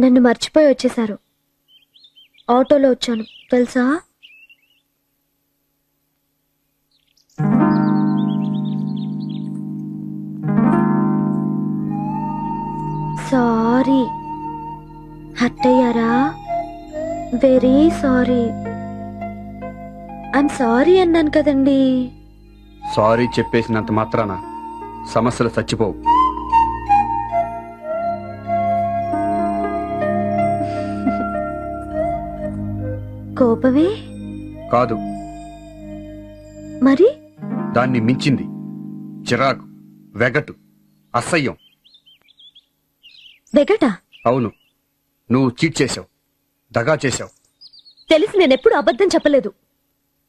నన్ను మర్చిపోయి వచ్చేశారు. ఆటోలో వచ్చాను. తెలుసా? Sorry. హట్టయ్యారా? Very sorry. I'm sorry అన్నాను కదండి. సారీ చెప్పేసినంత మాత్రాన సమస్యలు చచ్చిపోవు. కోపమే? కాదు. మరి? దాన్ని మించింది. చిరాకు వెగటు అసహ్యం. వెగట? అవును. నువ్వు చీట్ చేశావు. దగా చేశావు. తెలిసి నేనెప్పుడు అబద్ధం చెప్పలేదు.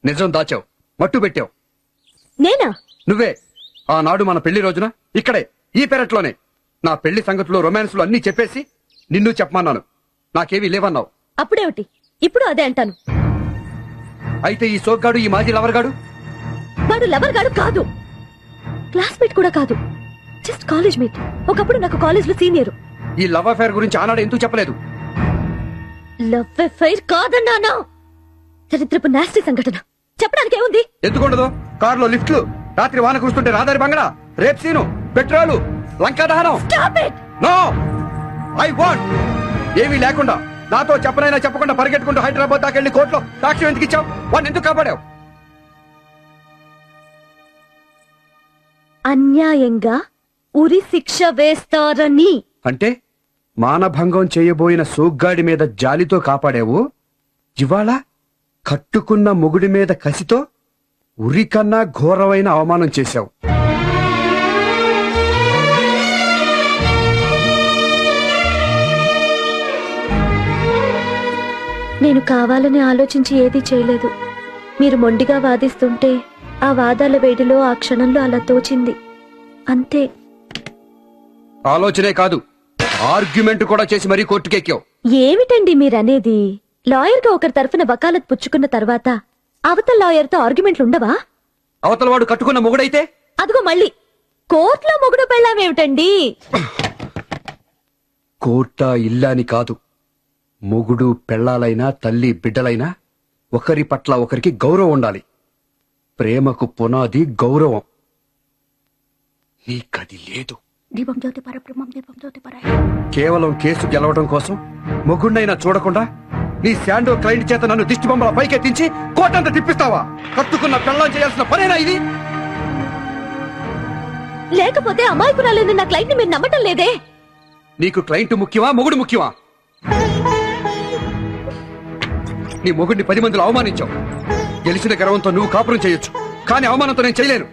నిజం దాచావు. మట్టు పెట్టావు. నేనా? నువ్వే. ఆనాడు మన పెళ్ళి రోజున ఇక్కడే ఈ పెరట్లోనే. నా పెళ్ళి సంగతులు రొమాన్స్లు అన్నీ చెప్పేసి నిన్ను చెప్పమన్నాను. నాకేమీ లేవన్నావు. అప్పుడేమిటి? ఇప్పుడు అదే అంటాను. అయితే ఈ సోగ్గాడు ఈ మాజీ లవర్గాడు? వాడు లవర్ గాడు కాదు. క్లాస్మేట్ కూడా కాదు. జస్ట్ కాలేజ్ మేట్ ఒకప్పుడు నాకు కాలేజ్లో సీనియర్. ఈ లవ్ అఫేర్ గురించి ఆనాడు ఎందుకు చెప్పలేదు? లవ్ ఫైర్ కాదన్నానా చరిత్రపు నాస్టి సంఘటన. చెప్పడానికి ఏముంది? ఎందుకుండదు? కారులో లిఫ్ట్లు. రాత్రి వాన కురుస్తుంటే రాదారి బంగళా. Rape scene. పెట్రోలు. లంకా దహనం! నో! I want. ఏమీ లేకుండా. నాతో చెప్పనైనా చెప్పకుండా పరిగెట్టుకుంటూ హైదరాబాద్ దాకా వెళ్ళి కోర్టులో సాక్ష్యం ఎందుకు ఇచ్చావు? వాడిని ఎందుకు కాపాడావు? అన్యాయంగా ఉరి శిక్ష వేస్తారని. అంటే మానభంగం చేయబోయిన సోగ్గాడి మీద జాలితో కాపాడావు? ఇవాళ కట్టుకున్న మొగుడి మీద కసితో ఉరికన్నా ఘోరమైన అవమానం చేశావు. నేను కావాలని ఆలోచించి ఏదీ చేయలేదు. మీరు మొండిగా వాదిస్తుంటే ఆ వాదాల వేడిలో ఆ క్షణంలో అలా తోచింది. అంతే. ఆలోచనే కాదు. ఆర్గ్యుమెంట్ కూడా చేసి మరీ కోర్టుకెక్కావు. ఏమిటండి మీరనేది? లాయర్గా ఒకరి తరఫున వకాలత్ పుచ్చుకున్న తర్వాత అవతల లాయర్తో ఆర్గ్యుమెంట్లు ఉండవా? అవతల వాడు కట్టుకున్న మొగుడైతే? అదిగో మళ్ళీ. కోర్టులో మొగుడు పెళ్ళామేమిటండి? కోర్ట ఇల్లాని కాదు. మొగుడు పెళ్ళాలైనా తల్లి బిడ్డలైనా ఒకరి పట్ల ఒకరికి గౌరవం ఉండాలి. ప్రేమకు పునాది గౌరవం. నీకది లేదు. దీపం జ్యోతి పరబ్రహ్మం దీపం జ్యోతి పరాయ కేవలం కేసు గెలవడం కోసం మొగుడినైనా చూడకుండా నీ శాండో క్లయింట్ చేత నన్ను దిష్టి బొమ్మల పైకెత్తించి కోటంత తిప్పిస్తావా? కట్టుకున్న పెళ్ళం చేయాల్సిన పనేనా ఇది? లేకపోతే అమాయకురాలని నా క్లయింట్ మీరు నమ్మటం లేదే? నీకు క్లయింట్ ముఖ్యమా మొగుడు ముఖ్యమా? నీ మొగుడిని పది మందిలో అవమానించావు. గెలిచిన గర్వంతో నువ్వు కాపురం చేయొచ్చు. కానీ అవమానంతో నేను చేయలేను.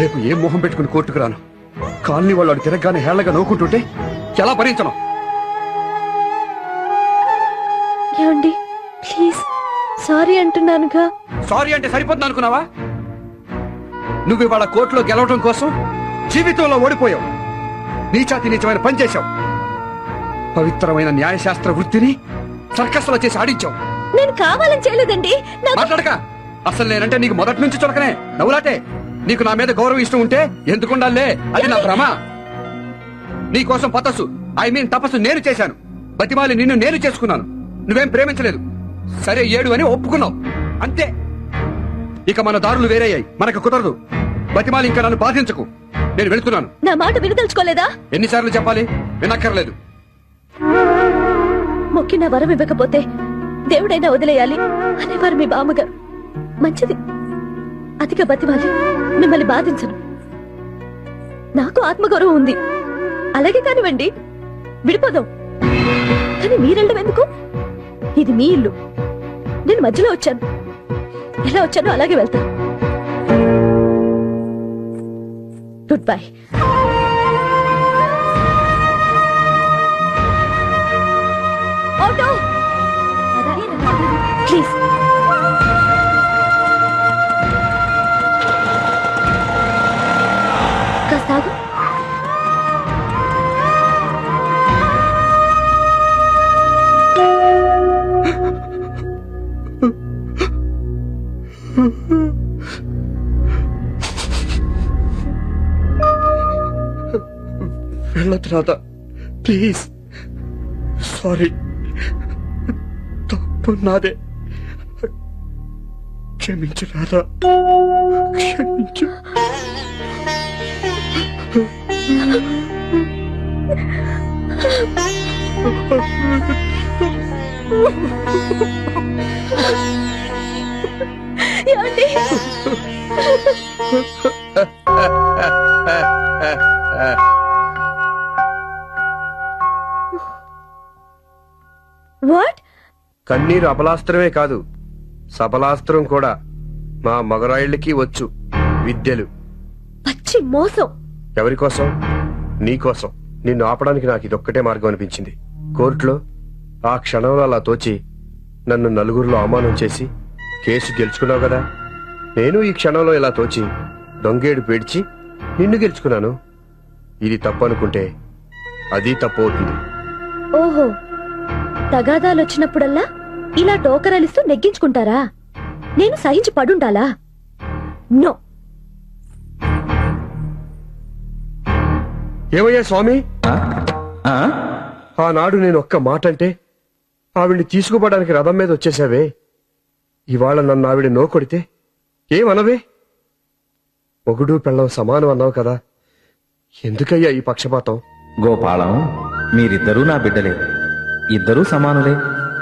రేపు ఏం మొహం పెట్టుకుని కోర్టుకు రాను? కాలనీ వాళ్ళు అడు తిరగగానే హేళగా నవ్వుకుంటుంటే ఎలా భరించను? ఏమండి? ప్లీజ్. సారీ అంటున్నానుగా. సారీ అంటే సరిపోతుంది అనుకున్నావా? నువ్వు ఇవాళ కోర్టులో గెలవడం కోసం జీవితంలో ఓడిపోయావు. నీచాతి నీచమైన పని చేశావు. పవిత్రమైన న్యాయశాస్త్ర వృత్తిని సర్కస్లో చేసి ఆడించావు. నేను కావాలని చేయలేదండి. మాట్లాడక. అసలు నేనంటే నీకు మొదటి నుంచి చులకనే. నవ్వులాటే. నీకు నా మీద గౌరవం ఇష్టం ఉంటే ఎందుకుండాలే? అది నా భ్రమ. నీ కోసం పతస్సు ఐ మీన్ తపస్సు నేను చేశాను. బతిమాలి నిన్ను నేను చేసుకున్నాను. నువ్వేం ప్రేమించలేదు. సరే ఏడు అని ఒప్పుకున్నావు. అంతే. ఇక మన దారులు వేరయ్యాయి. మనకు కుదరదు. బతిమాలి ఇంకా నన్ను బాధించకు. నేను వెళ్తున్నాను. నా మాట వినదలుచుకోలేదా? ఎన్నిసార్లు చెప్పాలి? వినక్కర్లేదు. మొక్కిన వరం ఇవ్వకపోతే దేవుడైనా వదిలేయాలి అనేవారు మీ బామ్మగారు. మంచిది. అతిగా బతివాలి మిమ్మల్ని బాధించను. నాకు ఆత్మగౌరవం ఉంది. అలాగే కానివ్వండి. విడిపోదాం. కానీ మీరెళ్ళడం ఎందుకు? ఇది మీ ఇల్లు. నేను మధ్యలో వచ్చాను. ఎలా వచ్చానో అలాగే వెళ్తాను గుడ్ బై. Auto please. కాస్త ఆగు. వెళ్ళొద్దు రాధా ప్లీజ్. సారీ. తప్పు నాదే క్షమించు రాధా క్షమించు. ఏమండి? కన్నీరు అపలాస్త్రమే కాదు సబలాస్త్రం కూడా మా మగరాయిళ్ళకి వచ్చు విద్యలు. పచ్చి మోసం. ఎవరి కోసం? నీ కోసం. నిన్ను ఆపడానికి నాకు ఇదొక్కటే మార్గం అనిపించింది. కోర్టులో ఆ క్షణంలో అలా తోచి నన్ను నలుగురిలో అవమానం చేసి కేసు గెలుచుకున్నావు కదా? నేను ఈ క్షణంలో ఇలా తోచి దొంగేడు పేడ్చి నిన్ను గెలుచుకున్నాను. ఇది తప్పు అనుకుంటే అది తప్పు అవుతుంది. ఓహో. తగాదాలు వచ్చినప్పుడల్లా ఇలా టోకరలిస్తూ నెగ్గించుకుంటారా? నేను సహించి పడుండాలా? నో. ఏమయ్యా స్వామి? ఆనాడు నేను ఒక్క మాట అంటే ఆవిడ్ని తీసుకుపోవడానికి రథం మీద వచ్చేసావే ఇవాళ నన్ను ఆవిడ నో కొడితే ఏమనవే? మొగుడు పెళ్ళం సమానం అన్నావు కదా. ఎందుకయ్యా ఈ పక్షపాతం? గోపాలం మీరిద్దరూ నా బిడ్డలే. ఇద్దరూ సమానులే.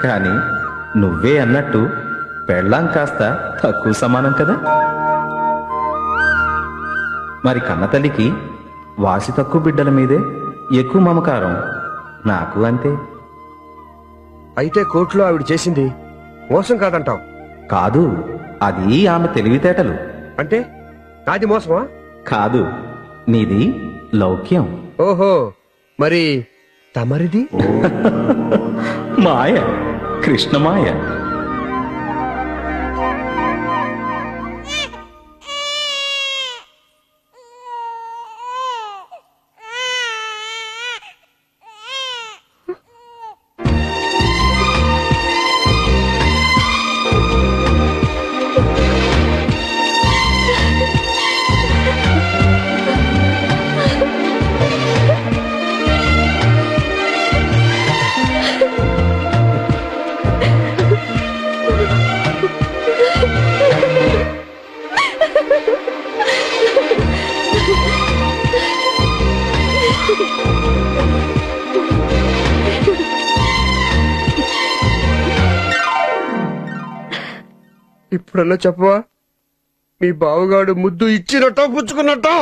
కాని నువ్వే అన్నట్టు పెళ్ళాం కాస్త తక్కువ సమానం కదా? మరి కన్నతల్లికి వాసి తక్కువ బిడ్డల మీదే ఎక్కువ మమకారం నాకు అంతే. అయితే కోర్టులో ఆవిడ చేసింది మోసం కాదంటావు? కాదు అది ఆమె తెలివితేటలు. అంటే నాది మోసమా? కాదు నీది లౌక్యం. ఓహో మరి తమరిది? మాయ కృష్ణమాయ. ఇప్పుడన్నా చెప్పవా? మీ బావగాడు ముద్దు ఇచ్చినట్టో పుచ్చుకున్నట్టో?